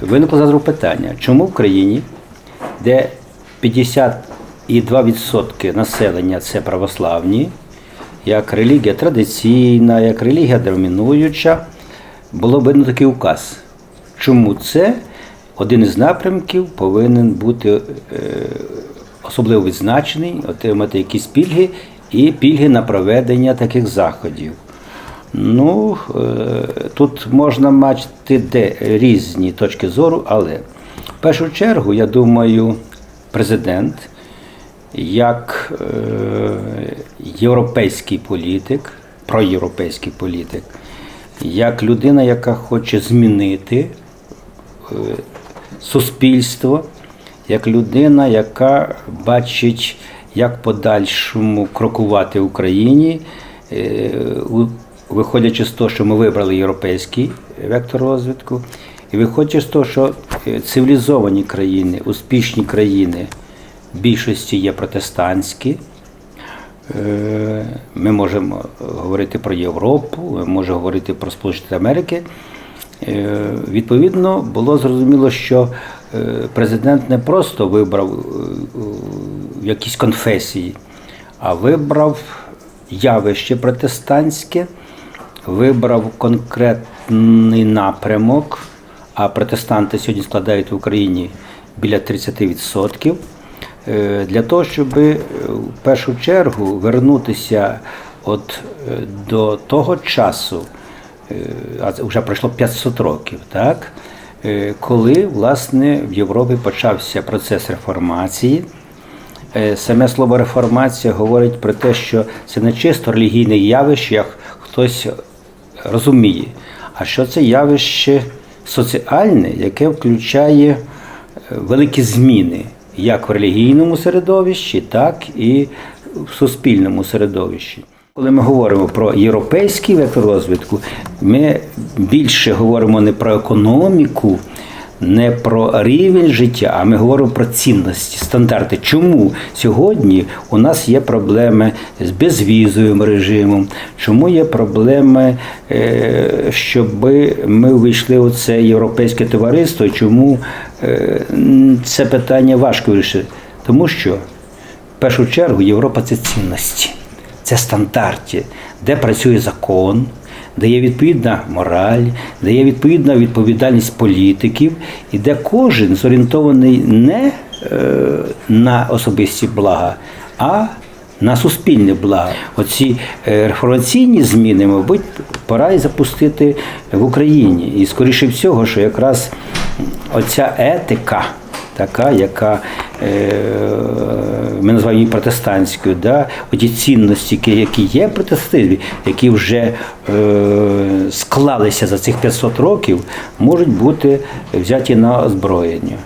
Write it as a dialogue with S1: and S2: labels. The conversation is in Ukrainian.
S1: виникло зразу питання, чому в країні, де 52% населення це православні, як релігія традиційна, як релігія домінуюча, було видно такий указ. Чому це один із напрямків повинен бути е, особливо відзначений, отримати якісь пільги і пільги на проведення таких заходів. Ну, е, тут можна мати де різні точки зору, але в першу чергу, я думаю, президент, як е, європейський політик, проєвропейський політик, як людина, яка хоче змінити е, суспільство, як людина, яка бачить, як подальшому крокувати Україні, виходячи з того, що ми вибрали європейський вектор розвитку, і виходячи з того, що е, цивілізовані країни, успішні країни в більшості є протестантські. Е, Ми можемо говорити про Європу, ми можемо говорити про Сполучені Америки. Е, Відповідно, було зрозуміло, що е, президент не просто вибрав е, е, якісь конфесії, а вибрав явище протестантське, вибрав конкретний напрямок, а протестанти сьогодні складають в Україні біля 30%. Е, Для того, щоб е, в першу чергу вернутися от е, до того часу, а це вже пройшло 500 років, так? коли власне в Європі почався процес реформації. Саме слово реформація говорить про те, що це не чисто релігійне явище, як хтось розуміє, а що це явище соціальне, яке включає е, великі зміни як в релігійному середовищі, так і в суспільному середовищі. Коли ми говоримо про європейський вектор розвитку, ми більше говоримо не про економіку, не про рівень життя, а ми говоримо про цінності, стандарти. Чому сьогодні у нас є проблеми з безвізовим режимом? Чому є проблеми, е, щоб ми увійшли у це європейське товариство? Чому е, це питання важко вирішити? Тому що в першу чергу Європа це цінності, це стандарти, де працює закон, де є відповідна мораль, де є відповідна відповідальність політиків, і де кожен зорієнтований не е, на особисті блага, а на суспільне благо. Оці е, реформаційні зміни, мабуть, пора і запустити в Україні. І скоріше всього, що якраз оця етика така, яка е, ми називаємо її протестантською, да? оті цінності, які- є в протестантизмі, які вже е, склалися за цих 500 років, можуть бути взяті на озброєння.